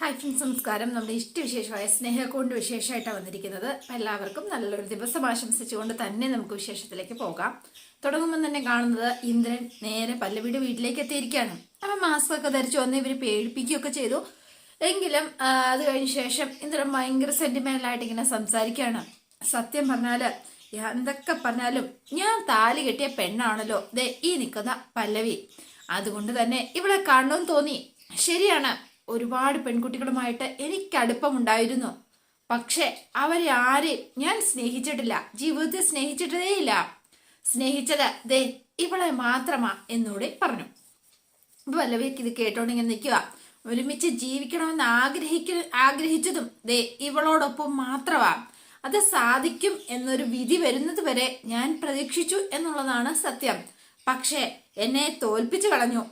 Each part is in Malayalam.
ഹായ് ഫ്രണ്ട്സ് നമസ്കാരം. നമ്മുടെ ഇഷ്ടവിശേഷമായ സ്നേഹക്കൊണ്ട് വിശേഷമായിട്ടാണ് വന്നിരിക്കുന്നത്. എല്ലാവർക്കും നല്ലൊരു ദിവസം ആശംസിച്ചുകൊണ്ട് തന്നെ നമുക്ക് വിശേഷത്തിലേക്ക് പോകാം. തുടങ്ങുമ്പോൾ തന്നെ കാണുന്നത് ഇന്ദ്രൻ നേരെ പല്ലവിയുടെ വീട്ടിലേക്ക് എത്തിയിരിക്കുകയാണ്. അപ്പം മാസ്ക് ഒക്കെ ധരിച്ചു വന്ന് ഇവർ പേടിപ്പിക്കുകയൊക്കെ ചെയ്തു. എങ്കിലും അത് കഴിഞ്ഞ ശേഷം ഇന്ദ്രൻ ഭയങ്കര സെന്റിമെന്റലായിട്ട് ഇങ്ങനെ സംസാരിക്കുകയാണ്. സത്യം പറഞ്ഞാൽ എന്തൊക്കെ പറഞ്ഞാലും ഞാൻ താലി കെട്ടിയ പെണ്ണാണല്ലോ. ദേ ഈ നിൽക്കുന്ന പല്ലവി. അതുകൊണ്ട് തന്നെ ഇവിടെ കാണണമെന്ന് തോന്നി. ശരിയാണ്. ഒരുപാട് പെൺകുട്ടികളുമായിട്ട് എനിക്ക് അടുപ്പമുണ്ടായിരുന്നു. പക്ഷെ അവരെ ആരെ ഞാൻ സ്നേഹിച്ചിട്ടില്ല. ജീവിതത്തെ സ്നേഹിച്ചിട്ടേയില്ല സ്നേഹിച്ചത് ദേ ഇവളെ മാത്രമാ എന്നൂടെ പറഞ്ഞു. വല്ലവർക്ക് ഇത് കേട്ടോണ്ട് ഇങ്ങനെ നിൽക്കുക. ഒരുമിച്ച് ജീവിക്കണമെന്ന് ആഗ്രഹിക്ക ആഗ്രഹിച്ചതും ദേ ഇവളോടൊപ്പം മാത്രമാ. അത് സാധിക്കും എന്നൊരു വിധി വരുന്നത് വരെ ഞാൻ പ്രതീക്ഷിച്ചു എന്നുള്ളതാണ് സത്യം. പക്ഷേ എന്നെ തോൽപ്പിച്ചു കളഞ്ഞു.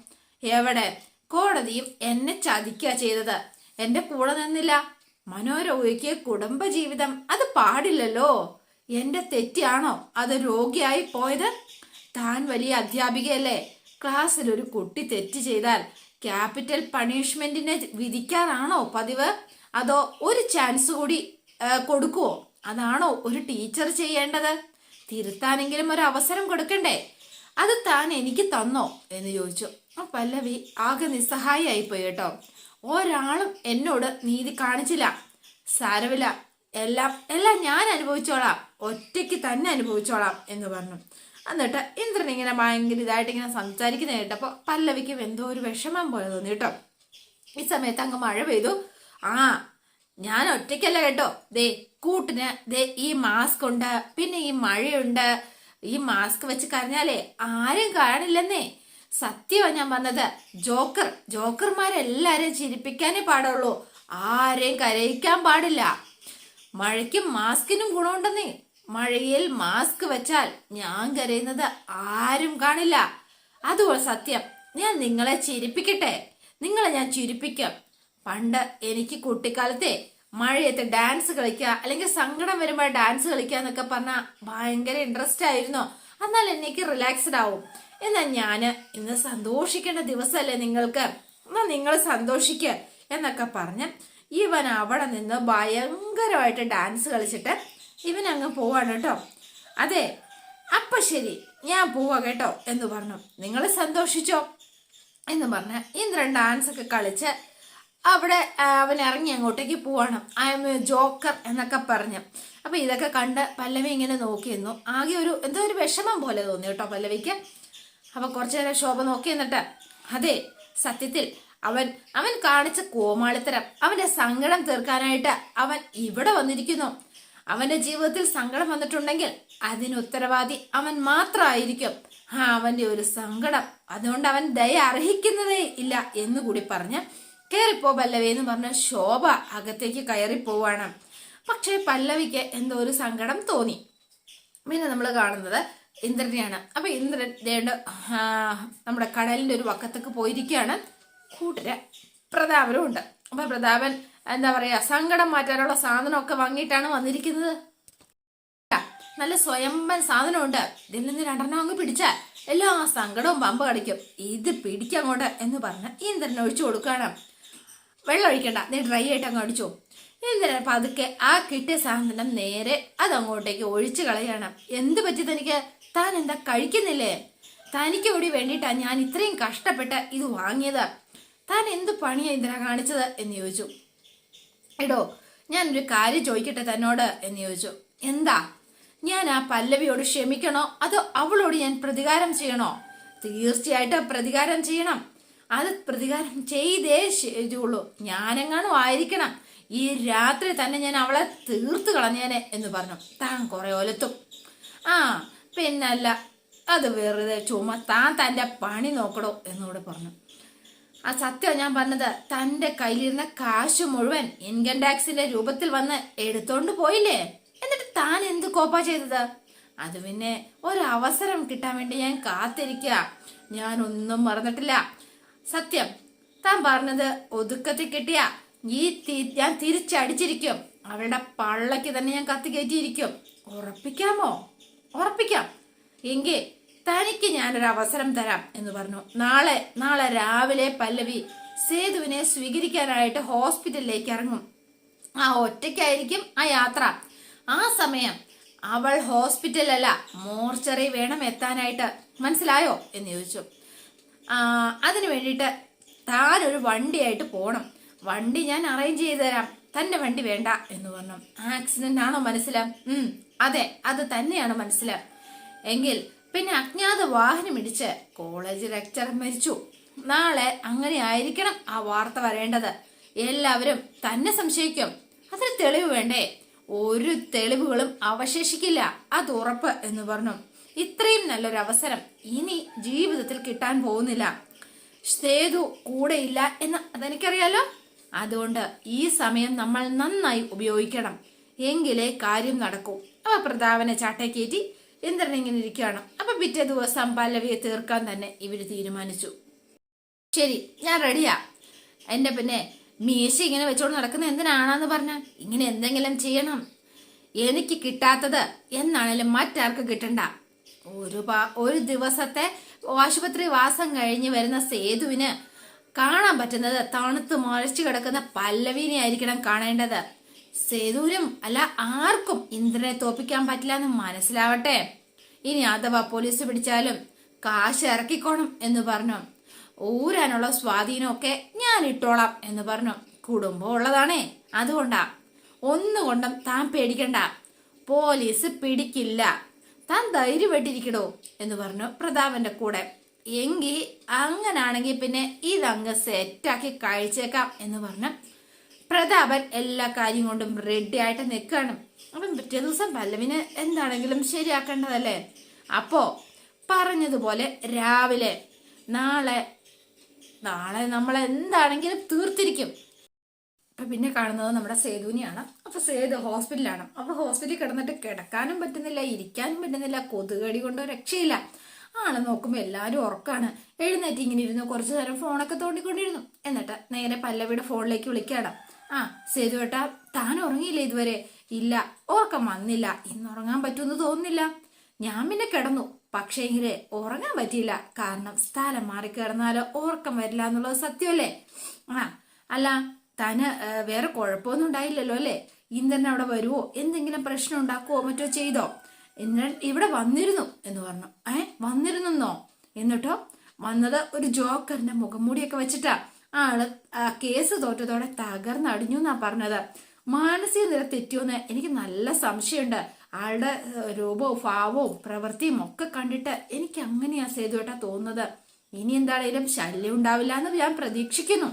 എവിടെ? കോടതിയും എന്നെ ചതിക്കുക ചെയ്തത്. എന്റെ കൂടെ നിന്നില്ല. മനോരോഗിക്ക് കുടുംബജീവിതം അത് പാടില്ലല്ലോ. എന്റെ തെറ്റിയാണോ അത് രോഗിയായി പോയത്? താൻ വലിയ അധ്യാപികയല്ലേ. ക്ലാസ്സിൽ ഒരു കുട്ടി തെറ്റ് ചെയ്താൽ ക്യാപിറ്റൽ പണിഷ്മെന്റിനെ വിധിക്കാറാണോ പതിവ്? അതോ ഒരു ചാൻസ് കൂടി കൊടുക്കുവോ? അതാണോ ഒരു ടീച്ചർ ചെയ്യേണ്ടത്? തിരുത്താനെങ്കിലും ഒരു അവസരം കൊടുക്കണ്ടേ? അത് താൻ എനിക്ക് തന്നോ? എന്ന് ചോദിച്ചു. ആ പല്ലവി ആകെ നിസ്സഹായി പോയി കേട്ടോ. ഒരാളും എന്നോട് നീതി കാണിച്ചില്ല. സാരമില്ല എല്ലാം എല്ലാം ഞാൻ അനുഭവിച്ചോളാം. ഒറ്റയ്ക്ക് തന്നെ അനുഭവിച്ചോളാം എന്ന് പറഞ്ഞു. എന്നിട്ട് ഇന്ദ്രൻ ഇങ്ങനെ ഭയങ്കര ഇതായിട്ട് ഇങ്ങനെ സംസാരിക്കുന്ന കേട്ടപ്പോൾ പല്ലവിക്കും എന്തോ ഒരു വിഷമം പോലെ തോന്നി കേട്ടോ. ഈ സമയത്ത് അങ്ങ് മഴ പെയ്തു. ആ ഞാൻ ഒറ്റയ്ക്കല്ല കേട്ടോ. ദേ കൂട്ടിന് ദേ ഈ മാസ്ക് ഉണ്ട് പിന്നെ ഈ മഴയുണ്ട്. ഈ മാസ്ക് വെച്ച് കരഞ്ഞാലേ ആരും കാണില്ലെന്നേ സത്യമാ ഞാൻ പറഞ്ഞത്. ജോക്കർ ജോക്കർമാരെല്ലാരെയും ചിരിപ്പിക്കാനേ പാടുള്ളൂ. ആരെയും കരയിക്കാൻ പാടില്ല. മഴയ്ക്കും മാസ്കിനും ഗുണമുണ്ടെന്നേ. മഴയിൽ മാസ്ക് വെച്ചാൽ ഞാൻ കരയുന്നത് ആരും കാണില്ല. അതുപോലെ സത്യം. ഞാൻ നിങ്ങളെ ചിരിപ്പിക്കട്ടെ. നിങ്ങളെ ഞാൻ ചിരിപ്പിക്കും. പണ്ട് എനിക്ക് കുട്ടിക്കാലത്തെ മഴയത്ത് ഡാൻസ് കളിക്കുക അല്ലെങ്കിൽ സങ്കടം വരുമ്പോൾ ഡാൻസ് കളിക്കുക എന്നൊക്കെ പറഞ്ഞാൽ ഭയങ്കര ഇൻട്രസ്റ്റ് ആയിരുന്നു. എന്നാൽ എനിക്ക് റിലാക്സ്ഡ് ആവും. എന്നാൽ ഞാൻ ഇന്ന് സന്തോഷിക്കേണ്ട ദിവസമല്ലേ നിങ്ങൾക്ക്? എന്നാ നിങ്ങൾ സന്തോഷിക്കുക എന്നൊക്കെ പറഞ്ഞ് ഇവൻ അവിടെ നിന്ന് ഭയങ്കരമായിട്ട് ഡാൻസ് കളിച്ചിട്ട് ഇവൻ അങ്ങ് പോവാണ് കേട്ടോ. അതെ അപ്പൊ ശരി ഞാൻ പോവാ കേട്ടോ എന്ന് പറഞ്ഞു. നിങ്ങൾ സന്തോഷിച്ചോ? എന്ന് പറഞ്ഞ് ഇന്ദ്രൻ ഡാൻസ് ഒക്കെ കളിച്ച് അവിടെ അവൻ ഇറങ്ങി അങ്ങോട്ടേക്ക് പോവാണ്. ഐ എം എ ജോക്കർ എന്നൊക്കെ പറഞ്ഞു. അപ്പൊ ഇതൊക്കെ കണ്ട് പല്ലവി ഇങ്ങനെ നോക്കിയിരുന്നു. ആകെ ഒരു എന്തോ ഒരു വിഷമം പോലെ തോന്നി കേട്ടോ പല്ലവിക്ക്. അപ്പൊ കുറച്ചു നേരം ശോഭ നോക്കി എന്നിട്ട് അതെ സത്യത്തിൽ അവൻ അവൻ കാണിച്ച കോമാളിത്തരം അവന്റെ സങ്കടം തീർക്കാനായിട്ട് അവൻ ഇവിടെ വന്നിരിക്കുന്നു. അവന്റെ ജീവിതത്തിൽ സങ്കടം വന്നിട്ടുണ്ടെങ്കിൽ അതിന് ഉത്തരവാദി അവൻ മാത്രമായിരിക്കും ആ അവന്റെ ഒരു സങ്കടം. അതുകൊണ്ട് അവൻ ദയ അർഹിക്കുന്നതേ ഇല്ല എന്ന് കൂടി പറഞ്ഞ് കയറിപ്പോ പല്ലവി എന്ന് പറഞ്ഞ ശോഭ അകത്തേക്ക് കയറിപ്പോവാണ് പക്ഷേ പല്ലവിക്ക് എന്തോ ഒരു സങ്കടം തോന്നി. പിന്നെ നമ്മൾ കാണുന്നത് ഇന്ദ്രനെയാണ്. അപ്പൊ ഇന്ദ്രൻ ദേണ്ട നമ്മുടെ കടലിന്റെ ഒരു വക്കത്തേക്ക് പോയിരിക്കുകയാണ്. കൂട്ടര് പ്രതാപനും ഉണ്ട്. അപ്പൊ പ്രതാപൻ എന്താ പറയാ സങ്കടം മാറ്റാനുള്ള സാധനമൊക്കെ വാങ്ങിയിട്ടാണ് വന്നിരിക്കുന്നത്. നല്ല സ്വയംഭൻ സാധനമുണ്ട്. ഇതിൽ നിന്ന് രണ്ടെണ്ണം അങ്ങ് പിടിച്ചാൽ എല്ലാ സങ്കടവും പമ്പ് കടിക്കും. ഇത് പിടിക്കങ്ങോട്ട് എന്ന് പറഞ്ഞ് ഇന്ദ്രൻ ഒഴിച്ചു കൊടുക്കണം വെള്ളം ഒഴിക്കണ്ട. നീ ഡ്രൈ ആയിട്ട് അങ്ങ് അടിച്ചോ. ഇന്ദ്രൻ പതുക്കെ ആ കിട്ടിയ സാധനം നേരെ അതങ്ങോട്ടേക്ക് ഒഴിച്ചു കളയണം? എന്ത് പറ്റി തനിക്ക്? താൻ എന്താ കഴിക്കുന്നില്ലേ? തനിക്ക് കൂടി വേണ്ടിയിട്ടാ ഞാൻ ഇത്രയും കഷ്ടപ്പെട്ട ഇത് വാങ്ങിയത്. താൻ എന്ത് പണിയാ ഇന്ദ്ര കാണിച്ചത്? എന്ന് ചോദിച്ചു. എടോ ഞാനൊരു കാര്യം ചോദിക്കട്ടെ തന്നോട്? എന്ന് ചോദിച്ചു. എന്താ? ഞാൻ ആ പല്ലവിയോട് ക്ഷമിക്കണോ? അതോ അവളോട് ഞാൻ പ്രതികാരം ചെയ്യണോ? തീർച്ചയായിട്ടും പ്രതികാരം ചെയ്യണം. അത് പ്രതികാരം ചെയ്തേ ചെയ്തുള്ളൂ ഞാനെങ്ങാനും ആയിരിക്കണം. ഈ രാത്രി തന്നെ ഞാൻ അവളെ തീർത്ത് കളഞ്ഞേനെ എന്ന് പറഞ്ഞു. താൻ കുറെ ഒലത്തും. ആ പിന്നല്ല അത് വെറുതെ ചുമ താൻ തന്റെ പണി നോക്കടോ എന്നോട് പറഞ്ഞു. ആ സത്യം ഞാൻ പറഞ്ഞത് തന്റെ കയ്യിലിരുന്ന കാശ് മുഴുവൻ ഇൻകം ടാക്സിന്റെ രൂപത്തിൽ വന്ന് എടുത്തോണ്ട് പോയില്ലേ? എന്നിട്ട് താൻ എന്ത് കോപ്പാ ചെയ്തത്? അത് പിന്നെ ഒരവസരം കിട്ടാൻ വേണ്ടി ഞാൻ കാത്തിരിക്കുക ഞാനൊന്നും മറന്നിട്ടില്ല. സത്യം താൻ പറഞ്ഞത് ഒതുക്കത്തിൽ കിട്ടിയ ഈ ഞാൻ തിരിച്ചടിച്ചിരിക്കും. അവളുടെ പള്ളക്ക് തന്നെ ഞാൻ കത്തി കയറ്റിയിരിക്കും. ഉറപ്പിക്കാമോ? ഉറപ്പിക്കാം. എങ്കിൽ തനിക്ക് ഞാനൊരു അവസരം തരാം എന്ന് പറഞ്ഞു. നാളെ നാളെ രാവിലെ പല്ലവി സേതുവിനെ സ്വീകരിക്കാനായിട്ട് ഹോസ്പിറ്റലിലേക്ക് ഇറങ്ങും. ആ ഒറ്റയ്ക്കായിരിക്കും ആ യാത്ര. ആ സമയം അവൾ ഹോസ്പിറ്റലല്ല മോർച്ചറി വേണം എത്താനായിട്ട്. മനസ്സിലായോ? എന്ന് ചോദിച്ചു. അതിനു വേണ്ടിയിട്ട് താനൊരു വണ്ടിയായിട്ട് പോണം. വണ്ടി ഞാൻ അറേഞ്ച് ചെയ്തു തരാം തന്റെ വണ്ടി വേണ്ട എന്ന് പറഞ്ഞു. ആക്സിഡന്റ് ആണോ മനസ്സിലാം? ഉം അതെ അത് തന്നെയാണ് മനസ്സിലാം. എങ്കിൽ പിന്നെ അജ്ഞാത വാഹനം ഇടിച്ച് കോളേജ് ലെക്ചർ മരിച്ചു. നാളെ അങ്ങനെ ആയിരിക്കണം ആ വാർത്ത വരേണ്ടത്. എല്ലാവരും തന്നെ സംശയിക്കും. അതിന് തെളിവ് വേണ്ടേ? ഒരു തെളിവുകളും അവശേഷിക്കില്ല. അത് ഉറപ്പ് എന്ന് പറഞ്ഞു. ഇത്രയും നല്ലൊരു അവസരം ഇനി ജീവിതത്തിൽ കിട്ടാൻ പോകുന്നില്ല. സേതു കൂടെയില്ല എന്ന് അതെനിക്കറിയാലോ? അതുകൊണ്ട് ഈ സമയം നമ്മൾ നന്നായി ഉപയോഗിക്കണം. എങ്കിലേ കാര്യം നടക്കൂ. അവ പ്രതാപനെ ചാട്ടക്കേറ്റി ഇന്ദ്രൻ ഇങ്ങനെ ഇരിക്കുകയാണ്. അപ്പൊ പിറ്റേ ദിവസം പല്ലവിയെ തീർക്കാൻ തന്നെ ഇവർ തീരുമാനിച്ചു. ശരി ഞാൻ റെഡിയാ. എന്റെ പിന്നെ മീശ ഇങ്ങനെ വെച്ചോണ്ട് നടക്കുന്ന എന്തിനാണെന്ന് പറഞ്ഞ ഇങ്ങനെ എന്തെങ്കിലും ചെയ്യണം. എനിക്ക് കിട്ടാത്തത് എന്നാണേലും മറ്റാർക്ക് കിട്ടണ്ട. ഒരു ഒരു ദിവസത്തെ ആശുപത്രി വാസം കഴിഞ്ഞ് വരുന്ന സേതുവിന് കാണാൻ പറ്റുന്നത് തണുത്ത് മറിച്ചു കിടക്കുന്ന പല്ലവീനെ ആയിരിക്കണം കാണേണ്ടത്. സേതൂരും അല്ല ആർക്കും ഇന്ദ്രനെ തോപ്പിക്കാൻ പറ്റില്ല എന്ന് മനസ്സിലാവട്ടെ. ഇനി അഥവാ പോലീസ് പിടിച്ചാലും കാശ് ഇറക്കിക്കോണം എന്ന് പറഞ്ഞു. ഊരാനുള്ള സ്വാധീനമൊക്കെ ഞാൻ ഇട്ടോളാം എന്ന് പറഞ്ഞു. കുടുംബം ഉള്ളതാണേ അതുകൊണ്ടാ. ഒന്നുകൊണ്ടും താൻ പേടിക്കണ്ട. പോലീസ് പിടിക്കില്ല. താൻ ധൈര്യപ്പെട്ടിരിക്കണോ എന്ന് പറഞ്ഞു പ്രതാപന്റെ കൂടെ. എങ്കിൽ അങ്ങനാണെങ്കിൽ പിന്നെ ഇതങ്ങ് സെറ്റാക്കി കഴിച്ചേക്കാം എന്ന് പറഞ്ഞു പ്രതാപൻ എല്ലാ കാര്യം കൊണ്ടും റെഡി ആയിട്ട് നിൽക്കുകയാണ് അപ്പം പിറ്റേ ദിവസം പല്ലവിന് എന്താണെങ്കിലും ശരിയാക്കേണ്ടതല്ലേ? അപ്പോ പറഞ്ഞതുപോലെ രാവിലെ നാളെ നാളെ നമ്മൾ എന്താണെങ്കിലും തീർത്തിരിക്കും. അപ്പൊ പിന്നെ കാണുന്നത് നമ്മുടെ സേതുവിനെയാണ്. അപ്പൊ സേതു ഹോസ്പിറ്റലാണ് അപ്പൊ ഹോസ്പിറ്റലിൽ കിടന്നിട്ട് കിടക്കാനും പറ്റുന്നില്ല ഇരിക്കാനും പറ്റുന്നില്ല കൊതുകടി കൊണ്ട് രക്ഷയില്ല. ആളെ നോക്കുമ്പോൾ എല്ലാവരും ഉറക്കാണ്. എഴുന്നേറ്റ് ഇങ്ങനെ ഇരുന്നു. കുറച്ചു നേരം ഫോണൊക്കെ തോണ്ടിക്കൊണ്ടിരുന്നു. എന്നിട്ട് നേരെ പല്ലവിയുടെ ഫോണിലേക്ക് വിളിക്കാടാ ആ സേതു ഏട്ടാ താൻ ഉറങ്ങിയില്ലേ ഇതുവരെ? ഇല്ല. ഉറക്കം വന്നില്ല. ഇന്ന് ഉറങ്ങാൻ പറ്റുമെന്ന് തോന്നുന്നില്ല. ഞാൻ പിന്നെ കിടന്നു. പക്ഷേങ്കിൽ ഉറങ്ങാൻ പറ്റിയില്ല. കാരണം സ്ഥലം മാറി കിടന്നാലോ ഉറക്കം വരില്ല എന്നുള്ളത് സത്യമല്ലേ? ആ അല്ല താന് വേറെ കുഴപ്പമൊന്നും ഉണ്ടായില്ലല്ലോ അല്ലേ? തന്നെ അവിടെ വരുവോ? എന്തെങ്കിലും പ്രശ്നം ഉണ്ടാക്കുവോ? മറ്റോ ചെയ്തോ? ഇന്ദ്രൻ ഇവിടെ വന്നിരുന്നു എന്ന് പറഞ്ഞു. ഏ വന്നിരുന്നോ എന്നിട്ടോ വന്നത് ഒരു ജോക്കറിന്റെ മുഖംമൂടിയൊക്കെ വെച്ചിട്ടാ. ആൾ കേസ് തോറ്റതോടെ തകർന്നടിഞ്ഞു എന്നാ പറഞ്ഞത്. മാനസിക നില തെറ്റിയോന്ന് എനിക്ക് നല്ല സംശയമുണ്ട്. ആളുടെ രൂപവും ഭാവവും പ്രവൃത്തിയും ഒക്കെ കണ്ടിട്ട് എനിക്ക് അങ്ങനെയാ സേതുവേട്ടാ തോന്നുന്നത്. ഇനി എന്താണേലും ശല്യം ഉണ്ടാവില്ല എന്ന് ഞാൻ പ്രതീക്ഷിക്കുന്നു.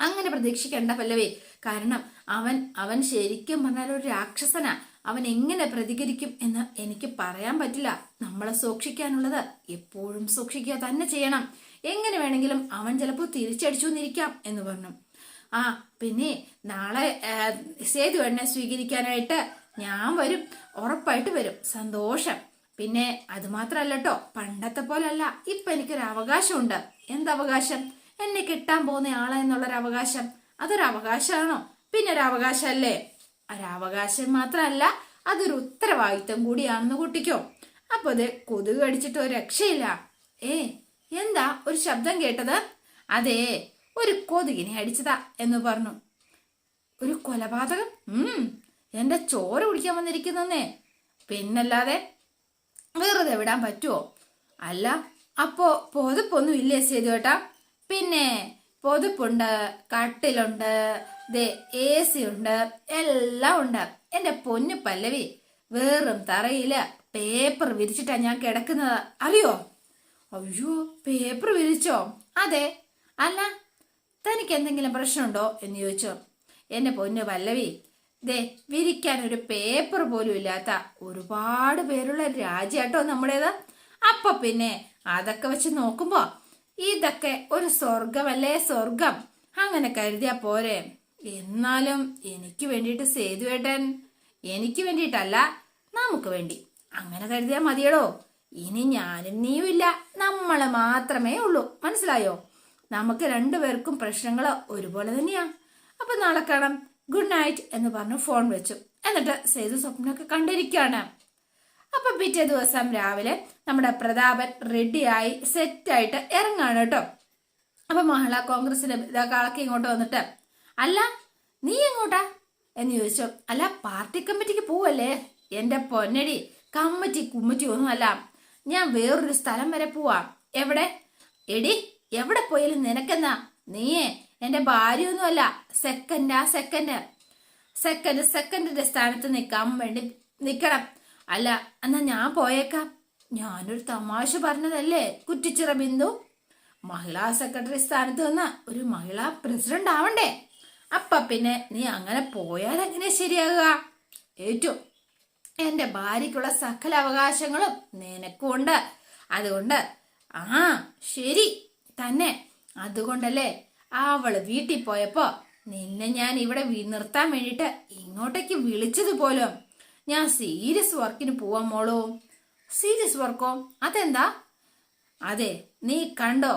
അങ്ങനെ പ്രതീക്ഷിക്കേണ്ട പല്ലവേ. കാരണം അവൻ അവൻ ശരിക്കും പറഞ്ഞാൽ ഒരു രാക്ഷസനാ. അവൻ എങ്ങനെ പ്രതികരിക്കും എന്ന് എനിക്ക് പറയാൻ പറ്റില്ല. നമ്മളെ സൂക്ഷിക്കാനുള്ളത് എപ്പോഴും സൂക്ഷിക്കുക തന്നെ ചെയ്യണം. എങ്ങനെ വേണമെങ്കിലും അവൻ ചിലപ്പോൾ തിരിച്ചടിച്ചു എന്നിരിക്കാം എന്ന് പറഞ്ഞു. ആ പിന്നെ നാളെ സേതു എന്നെ സ്വീകരിക്കാനായിട്ട് ഞാൻ വരും. ഉറപ്പായിട്ട് വരും. സന്തോഷം. പിന്നെ അത് മാത്രല്ലോ കേട്ടോ പണ്ടത്തെ പോലല്ല. ഇപ്പൊ എനിക്കൊരു അവകാശമുണ്ട്. എന്തവകാശം? എന്നെ കിട്ടാൻ പോകുന്ന ആളെ എന്നുള്ളൊരു അവകാശം അതൊരു അവകാശമാണോ പിന്നെ ഒരു അവകാശമല്ലേ ഒരവകാശം മാത്രമല്ല അതൊരു ഉത്തരവാദിത്തം കൂടിയാണെന്ന് കുട്ടിക്കോ. അപ്പൊ അത് കൊതുക് കടിച്ചിട്ട് ഒരു രക്ഷയില്ല. ഏ എന്താ ഒരു ശബ്ദം കേട്ടത്? അതെ ഒരു കൊതുകിനെ അടിച്ചതാ എന്ന് പറഞ്ഞു. ഒരു കൊലപാതകം? ഉം എന്റെ ചോര കുടിക്കാൻ വന്നിരിക്കുന്നേ പിന്നല്ലാതെ വെറുതെ വിടാൻ പറ്റുമോ അല്ല അപ്പോ പൊതുപ്പൊന്നും ഇല്ലേ സേതുവേട്ടാ? പിന്നെ പൊതുപ്പുണ്ട് കട്ടിലുണ്ട് ദേ എ സി ഉണ്ട്. എല്ലാം ഉണ്ട്. എന്റെ പൊന്നു പല്ലവി വെറും തറയില്ല. പേപ്പർ വിരിച്ചിട്ടാ ഞാൻ കിടക്കുന്നത്. അറിയോ? അയ്യോ പേപ്പർ വിരിച്ചോ? അതെ. അല്ല തനിക്ക് എന്തെങ്കിലും പ്രശ്നമുണ്ടോ എന്ന് ചോദിച്ചു. എന്റെ പൊന്നു പല്ലവി ദേ വിരിക്കാൻ ഒരു പേപ്പർ പോലും ഇല്ലാത്ത ഒരുപാട് പേരുള്ള രാജ്യാട്ടോ നമ്മുടേത്. അപ്പൊ പിന്നെ അതൊക്കെ വെച്ച് നോക്കുമ്പോ ഇതൊക്കെ ഒരു സ്വർഗമല്ലേ സ്വർഗം അങ്ങനെ കരുതിയാ പോരെ. എന്നാലും എനിക്ക് വേണ്ടിയിട്ട് സേതുവേട്ടൻ എനിക്ക് വേണ്ടിയിട്ടല്ല നമുക്ക് വേണ്ടി. അങ്ങനെ കരുതിയാൽ മതിയടോ. ഇനി ഞാനും നീയും ഇല്ല. നമ്മളെ മാത്രമേ ഉള്ളൂ. മനസ്സിലായോ? നമുക്ക് രണ്ടുപേർക്കും പ്രശ്നങ്ങൾ ഒരുപോലെ തന്നെയാ. അപ്പൊ നാളെ കാണാം. ഗുഡ് നൈറ്റ് എന്ന് പറഞ്ഞു ഫോൺ വെച്ചു. എന്നിട്ട് സേതു സ്വപ്നമൊക്കെ കണ്ടിരിക്കുകയാണ്. അപ്പൊ പിറ്റേ ദിവസം രാവിലെ നമ്മുടെ പ്രതാപൻ റെഡിയായി സെറ്റായിട്ട് ഇറങ്ങാണ് കേട്ടോ. അപ്പൊ മഹിളാ കോൺഗ്രസിന്റെ ഇതൊക്കെ ആളൊക്കെ ഇങ്ങോട്ട് വന്നിട്ട് അല്ല നീ എങ്ങോട്ടാ? എന്ന് ചോദിച്ചു. അല്ല പാർട്ടി കമ്മിറ്റിക്ക് പോവല്ലേ? എന്റെ പൊന്നടി കമ്മിറ്റി കുമ്മിറ്റി ഒന്നുമല്ല. ഞാൻ വേറൊരു സ്ഥലം വരെ പോവാ. എവിടെ? എടി എവിടെ പോയാലും നിനക്കെന്നാ? നീയേ എന്റെ ഭാര്യയൊന്നുമല്ല. സെക്കൻഡാ സെക്കൻഡ്. സെക്കൻഡ് സെക്കൻഡിന്റെ സ്ഥാനത്ത് നിൽക്കാൻ വേണ്ടി നിൽക്കണം. അല്ല എന്നാ ഞാൻ പോയേക്കാം. ഞാനൊരു തമാശ പറഞ്ഞതല്ലേ കുറ്റിച്ചിറ ബിന്ദു? മഹിളാ സെക്രട്ടറി സ്ഥാനത്ത് നിന്ന് ഒരു മഹിളാ പ്രസിഡന്റ് ആവണ്ടേ? അപ്പ പിന്നെ നീ അങ്ങനെ പോയാൽ എങ്ങനെ ശരിയാകുക? ഏറ്റവും എന്റെ ഭാര്യയ്ക്കുള്ള സകല അവകാശങ്ങളും നിനക്കുണ്ട്. അതുകൊണ്ട് ആ ശരി തന്നെ. അതുകൊണ്ടല്ലേ അവൾ വീട്ടിൽ പോയപ്പോ നിന്നെ ഞാൻ ഇവിടെ നിർത്താൻ വേണ്ടിട്ട് ഇങ്ങോട്ടേക്ക് വിളിച്ചത് പോലും ഞാൻ സീരിയസ് വർക്കിന് പോവാൻ മോളോ. സീരിയസ് വർക്കോ? അതെന്താ? അതെ നീ കണ്ടോ?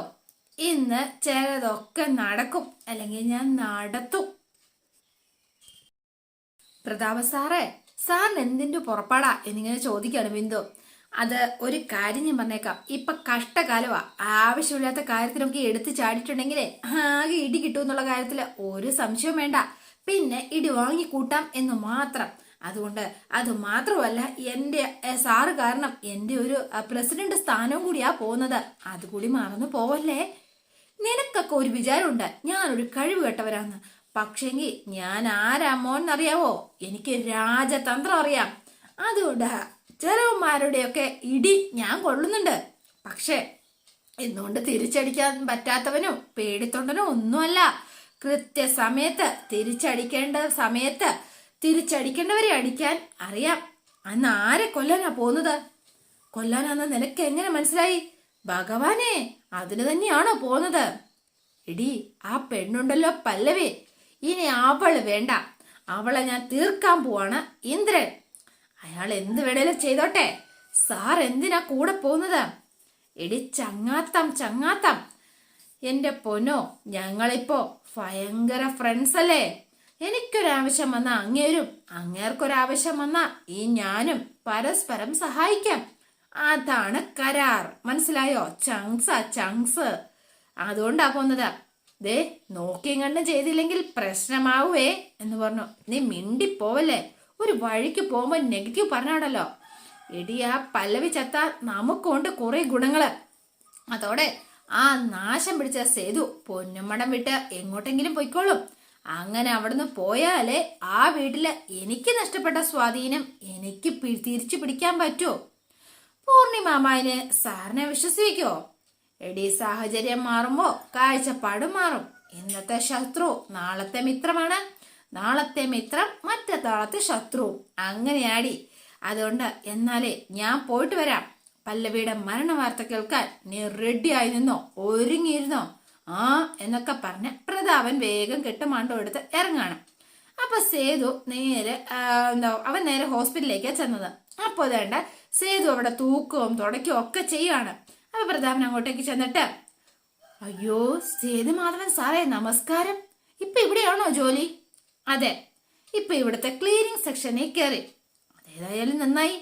ഇന്ന് ചിലതൊക്കെ നടക്കും. അല്ലെങ്കിൽ ഞാൻ നടത്തും. പ്രതാപ സാറേ സാറിന് എന്തിന്റെ പുറപ്പാടാ എന്നിങ്ങനെ ചോദിക്കാണ് ബിന്ദു. അത് ഒരു കാര്യം ഞാൻ പറഞ്ഞേക്കാം. ഇപ്പൊ കഷ്ടകാലമാ. ആവശ്യമില്ലാത്ത കാര്യത്തിനൊക്കെ എടുത്തു ചാടിയിട്ടുണ്ടെങ്കിലേ ആകെ ഇടി കിട്ടും എന്നുള്ള കാര്യത്തിൽ ഒരു സംശയവും വേണ്ട. പിന്നെ ഇടി വാങ്ങിക്കൂട്ടാം എന്ന് മാത്രം. അതുകൊണ്ട് അത് മാത്രമല്ല എന്റെ എ, സാറ് കാരണം എന്റെ ഒരു പ്രസിഡന്റ് സ്ഥാനവും കൂടിയാ പോകുന്നത്. അതുകൂടി മറന്നു പോവല്ലേ? നിനക്കൊക്കെ ഒരു വിചാരമുണ്ട്. ഞാനൊരു കഴിവ് കെട്ടവരാന്ന് പക്ഷെങ്കിൽ ഞാൻ ആരാ മോന്നറിയാവോ എനിക്ക് രാജതന്ത്രം അറിയാം. അതുകൊണ്ട് ചെറുവന്മാരുടെയൊക്കെ ഇടി ഞാൻ കൊള്ളുന്നുണ്ട്. പക്ഷേ എന്നുകൊണ്ട് തിരിച്ചടിക്കാൻ പറ്റാത്തവനും പേടിത്തൊണ്ടനും ഒന്നുമല്ല. കൃത്യസമയത്ത് തിരിച്ചടിക്കേണ്ട സമയത്ത് തിരിച്ചടിക്കേണ്ടവരെ അടിക്കാൻ അറിയാം. അന്ന് ആരെ കൊല്ലാനാ പോകുന്നത്? കൊല്ലാനാന്ന് നിനക്ക് എങ്ങനെ മനസ്സിലായി? ഭഗവാനെ അതിന് തന്നെയാണോ പോകുന്നത്? എടി ആ പെണ്ണുണ്ടല്ലോ പല്ലവി. ഇനി അവൾ വേണ്ട. അവളെ ഞാൻ തീർക്കാൻ പോവാണ് ഇന്ദ്രൻ. അയാൾ എന്ത് വേണേലും ചെയ്തോട്ടെ. സാർ എന്തിനാ കൂടെ പോകുന്നത്? എടി ചങ്ങാത്തം ചങ്ങാത്തം. എന്റെ പൊന്നോ ഞങ്ങളിപ്പോ ഭയങ്കര ഫ്രണ്ട്സ് അല്ലേ? എനിക്കൊരാവശ്യം വന്ന അങ്ങേരും അങ്ങേർക്കൊരാവശ്യം വന്ന ഈ ഞാനും പരസ്പരം സഹായിക്കാം. അതാണ് കരാർ. മനസ്സിലായോ? ചങ്സ് ചങ്സ് അതുകൊണ്ടാ പോന്നത്. ദേ നോക്കിയും കണ്ടും ചെയ്തില്ലെങ്കിൽ പ്രശ്നമാവേ എന്ന് പറഞ്ഞു. നീ മിണ്ടി പോവല്ലേ ഒരു വഴിക്ക് പോകുമ്പോ നെഗറ്റീവ് പറഞ്ഞാടല്ലോ. എടി ആ പല്ലവി ചത്ത നമുക്കുണ്ട് കുറെ ഗുണങ്ങൾ. അതോടെ ആ നാശം പിടിച്ച സേതു പൊന്നുമടം വിട്ട് എങ്ങോട്ടെങ്കിലും പൊയ്ക്കോളും. അങ്ങനെ അവിടുന്ന് പോയാലേ ആ വീട്ടിൽ എനിക്ക് നഷ്ടപ്പെട്ട സ്വാധീനം എനിക്ക് തിരിച്ചു പിടിക്കാൻ പറ്റുമോ പൂർണിമാമായന് സാറിനെ വിശ്വസിക്കോ? എടി സാഹചര്യം മാറുമ്പോ കാഴ്ചപ്പാട് മാറും. ഇന്നത്തെ ശത്രു നാളത്തെ മിത്രമാണ്. നാളത്തെ മിത്രം മറ്റത്താളത്തെ ശത്രു. അങ്ങനെയാടി. അതുകൊണ്ട് എന്നാലേ ഞാൻ പോയിട്ട് വരാം. പല്ലവിയുടെ മരണ വാർത്ത കേൾക്കാൻ നീ റെഡിയായി നിന്നോ? ഒരുങ്ങിയിരുന്നോ? ആ എന്നൊക്കെ പറഞ്ഞ് പ്രതാപൻ വേഗം കെട്ടുമാണ്ടോ എടുത്ത് ഇറങ്ങാണ്. അപ്പൊ സേതു നേരെ എന്താ അവൻ നേരെ ഹോസ്പിറ്റലിലേക്കാ ചെന്നത്. അപ്പൊ അതേണ്ട സേതു അവിടെ തൂക്കവും തുടയ്ക്കും ഒക്കെ ചെയ്യാണ് അപ്പൊ പ്രതാപൻ അങ്ങോട്ടേക്ക് ചെന്നിട്ട് അയ്യോ സേതു മാധവൻ സാറേ നമസ്കാരം. ഇപ്പൊ ഇവിടെയാണോ ജോലി? അതെ ഇപ്പൊ ഇവിടുത്തെ ക്ലീനിങ് സെക്ഷനിൽ കയറി. അതേതായാലും നന്നായി.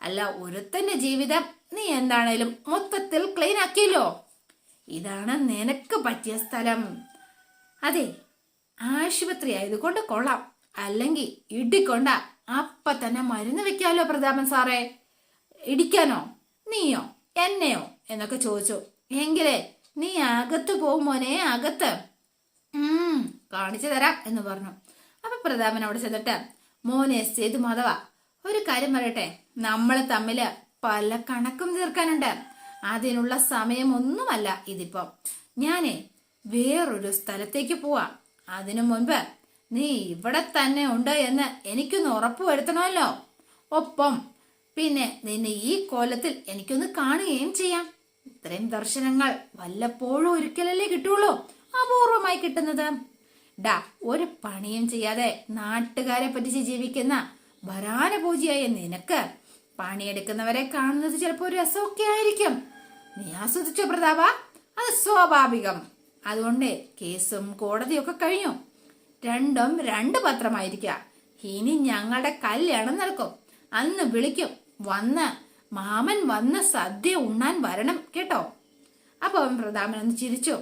അല്ല ഒരുത്തന്റെ ജീവിതം നീ എന്താണേലും മൊത്തത്തിൽ ക്ലീൻ ആക്കിയല്ലോ. ഇതാണ് നിനക്ക് പറ്റിയ സ്ഥലം. അതെ ആശുപത്രി ആയതുകൊണ്ട് കൊള്ളാം. അല്ലെങ്കിൽ ഇടിക്കൊണ്ട അപ്പ തന്നെ മരുന്ന് വെക്കാലോ പ്രതാപൻ സാറേ. ഇടിക്കാനോ? നീയോ? എന്നെയോ? എന്നൊക്കെ ചോദിച്ചു. എങ്കിലേ നീ അകത്ത് പോകും മോനെ അകത്ത്. ഉം കാണിച്ചു തരാം എന്ന് പറഞ്ഞു. അപ്പൊ പ്രതാപൻ അവിടെ ചെന്നിട്ട് മോനെ സേതു മാധവ ഒരു കാര്യം പറയട്ടെ. നമ്മൾ തമ്മിൽ പല കണക്കും തീർക്കാനുണ്ട്. അതിനുള്ള സമയമൊന്നുമല്ല ഇതിപ്പം. ഞാനേ വേറൊരു സ്ഥലത്തേക്ക് പോവാ. അതിനു മുൻപ് നീ ഇവിടെ തന്നെ ഉണ്ട് എന്ന് എനിക്കൊന്ന് ഉറപ്പ് വരുത്തണമല്ലോ. ഒപ്പം പിന്നെ നിന്നെ ഈ കോലത്തിൽ എനിക്കൊന്ന് കാണുകയും ചെയ്യാം. ഇത്രയും ദർശനങ്ങൾ വല്ലപ്പോഴും ഒരിക്കലല്ലേ കിട്ടുള്ളൂ? അപൂർവമായി കിട്ടുന്നത്. ഡാ ഒരു പണിയും ചെയ്യാതെ നാട്ടുകാരെ പറ്റിച്ച് ജീവിക്കുന്ന ഭരാനപൂജിയായ നിനക്ക് പണിയെടുക്കുന്നവരെ കാണുന്നത് ചിലപ്പോ ഒരു രസമൊക്കെ ആയിരിക്കും. നീ ആസ്വദിച്ചോ പ്രതാപ? അത് സ്വാഭാവികം. അതുകൊണ്ട് കേസും കോടതിയും ഒക്കെ കഴിഞ്ഞു. രണ്ടും രണ്ട് പത്രമായിരിക്കുക ഇനി ഞങ്ങളുടെ കല്യാണം നടക്കും. അന്ന് വിളിക്കും. വന്ന് മാമൻ വന്ന് സദ്യ ഉണ്ണാൻ വരണം കേട്ടോ. അപ്പൊ അവൻ പ്രതാപൻ ഒന്ന് ചിരിച്ചു.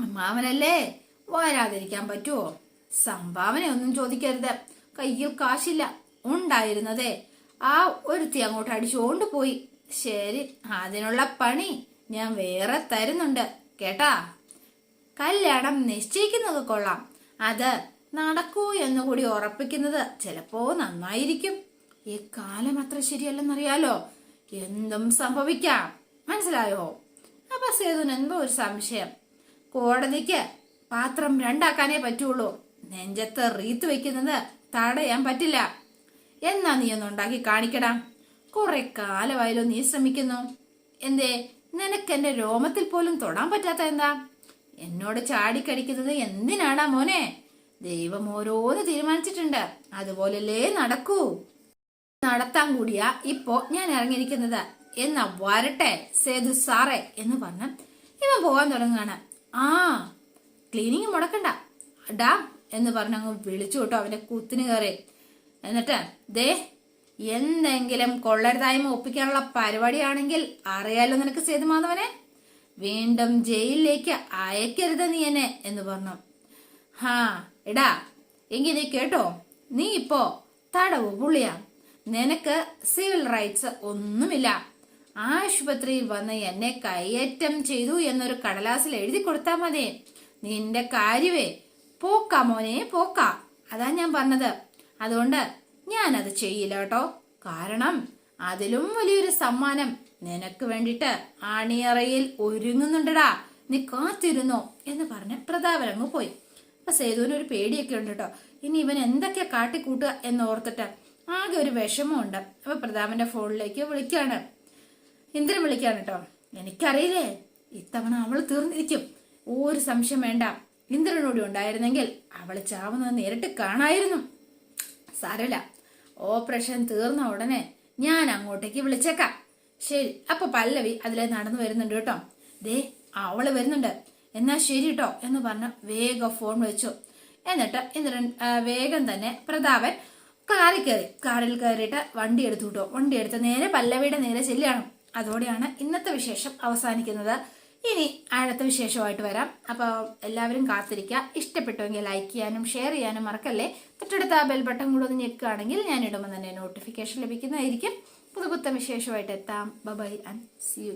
മാമനല്ലേ വരാതിരിക്കാൻ പറ്റുമോ സംഭാവനയൊന്നും ചോദിക്കരുത്. കയ്യിൽ കാശില്ല. ഉണ്ടായിരുന്നതേ. ആ ഒരുത്തി അങ്ങോട്ട് അടിച്ചുകൊണ്ട് പോയി. ശരി അതിനുള്ള പണി ഞാൻ വേറെ തരുന്നുണ്ട്. കേട്ടാ? കല്യാണം നിശ്ചയിക്കുന്നത് കൊള്ളാം. അത് നടക്കൂ എന്ന് കൂടി ഉറപ്പിക്കുന്നത് ചിലപ്പോ നന്നായിരിക്കും. ഈ കാലം അത്ര ശരിയല്ലെന്നറിയാലോ? എന്തും സംഭവിക്കാം. മനസ്സിലായോ? അപ്പൊ സേതുന് എന്തോ ഒരു സംശയം. കോടതിക്ക് പാത്രം രണ്ടാക്കാനേ പറ്റുള്ളൂ. നെഞ്ചത്ത് റീത്ത് വെക്കുന്നത് തടയാൻ പറ്റില്ല. എന്നാ നീ ഒന്ന് ഉണ്ടാക്കി കാണിക്കടാ. കുറെ കാലമായാലും നീ ശ്രമിക്കുന്നു. എന്തേ നിനക്കെന്റെ രോമത്തിൽ പോലും തൊടാൻ പറ്റാത്ത എന്താ? എന്നോട് ചാടിക്കടിക്കുന്നത് എന്തിനാടാ മോനെ? ദൈവം ഓരോന്ന് തീരുമാനിച്ചിട്ടുണ്ട്. അതുപോലല്ലേ നടക്കൂ. നടത്താൻ കൂടിയാ ഇപ്പോ ഞാൻ ഇറങ്ങിയിരിക്കുന്നത്. എന്നാ വരട്ടെ സേതു സാറേ എന്ന് പറഞ്ഞ് ഇവൻ പോകാൻ തുടങ്ങുകയാണ്. ആ ക്ലീനിങ് മുടക്കണ്ട. ഡാ എന്ന് പറഞ്ഞു വിളിച്ചു കേട്ടോ അവന്റെ കുത്തിന് കയറി. എന്നിട്ട് ദേ എന്തെങ്കിലും കൊള്ളരുതായ്മ ഒപ്പിക്കാനുള്ള പരിപാടിയാണെങ്കിൽ അറിയാലോ നിനക്ക് സേതുമാധവനെ. വീണ്ടും ജയിലിലേക്ക് അയക്കരുത് നീ എന്നെ എന്ന് പറഞ്ഞു. ഹാ എടാ എങ്കിൽ നീ കേട്ടോ നീ ഇപ്പോ തടവ് പുള്ളിയാ. നിനക്ക് സിവിൽ റൈറ്റ്സ് ഒന്നുമില്ല. ആശുപത്രിയിൽ വന്ന് എന്നെ കയ്യേറ്റം ചെയ്തു എന്നൊരു കടലാസിൽ എഴുതി കൊടുത്താൽ മതി. നിന്റെ കാര്യവേ പോക്കാ മോനെ പോക്കാ. അതാ ഞാൻ പറഞ്ഞത്. അതുകൊണ്ട് ഞാനത് ചെയ്യില്ല കേട്ടോ. കാരണം അതിലും വലിയൊരു സമ്മാനം നിനക്ക് വേണ്ടിട്ട് ആണിയറയിൽ ഒരുങ്ങുന്നുണ്ടടാ. നീ കാത്തിരുന്നോ? എന്ന് പറഞ്ഞ് പ്രതാപൻ അങ്ങ് പോയി. അപ്പൊ സേതുവിന് ഒരു പേടിയൊക്കെ ഉണ്ട് കേട്ടോ. ഇനി ഇവൻ എന്തൊക്കെയാ കാട്ടിക്കൂട്ടുക എന്ന് ഓർത്തിട്ട് ആകെ ഒരു വിഷമമുണ്ട്. അപ്പൊ പ്രതാപന്റെ ഫോണിലേക്ക് വിളിക്കാണ്. ഇന്ദ്രൻ വിളിക്കാണ് കേട്ടോ. എനിക്കറിയില്ലേ ഇത്തവണ അവൾ തീർന്നിരിക്കും. ഒരു സംശയം വേണ്ട. ഇന്ദ്രനോട് ഉണ്ടായിരുന്നെങ്കിൽ അവൾ ചാവുന്നത് നേരിട്ട് കാണായിരുന്നു. സാരല്ല ഓപ്പറേഷൻ തീർന്ന ഉടനെ ഞാൻ അങ്ങോട്ടേക്ക് വിളിച്ചേക്കാം. ശരി അപ്പൊ പല്ലവി അതിലെ നടന്നു വരുന്നുണ്ട് കേട്ടോ. ദേ അവൾ വരുന്നുണ്ട്. എന്നാ ശരി കേട്ടോ എന്ന് പറഞ്ഞ് വേഗം ഫോൺ വെച്ചു. എന്നിട്ട് ഇന്ദ്രൻ വേഗം തന്നെ പ്രതാപൻ കാറിൽ കയറി. കാറിൽ കയറിയിട്ട് വണ്ടി എടുത്തു കേട്ടോ വണ്ടി എടുത്ത് നേരെ പല്ലവിയുടെ നേരെ ചെല്ലുകയാണ്. അതോടെയാണ് ഇന്നത്തെ വിശേഷം അവസാനിക്കുന്നത്. ഇനി അടുത്ത വിശേഷമായിട്ട് വരാം. അപ്പോൾ എല്ലാവരും കാത്തിരിക്കുക. ഇഷ്ടപ്പെട്ടുവെങ്കിൽ ലൈക്ക് ചെയ്യാനും ഷെയർ ചെയ്യാനും മറക്കല്ലേ. തൊട്ടടുത്ത ആ ബെൽ ബട്ടൺ കൂടെ ഒന്ന് ഞെക്കുകയാണെങ്കിൽ ഞാൻ ഇടുമ്പോൾ തന്നെ നോട്ടിഫിക്കേഷൻ ലഭിക്കുന്നതായിരിക്കും. പുതുപുത്തൻ വിശേഷമായിട്ട് എത്താം. By and C U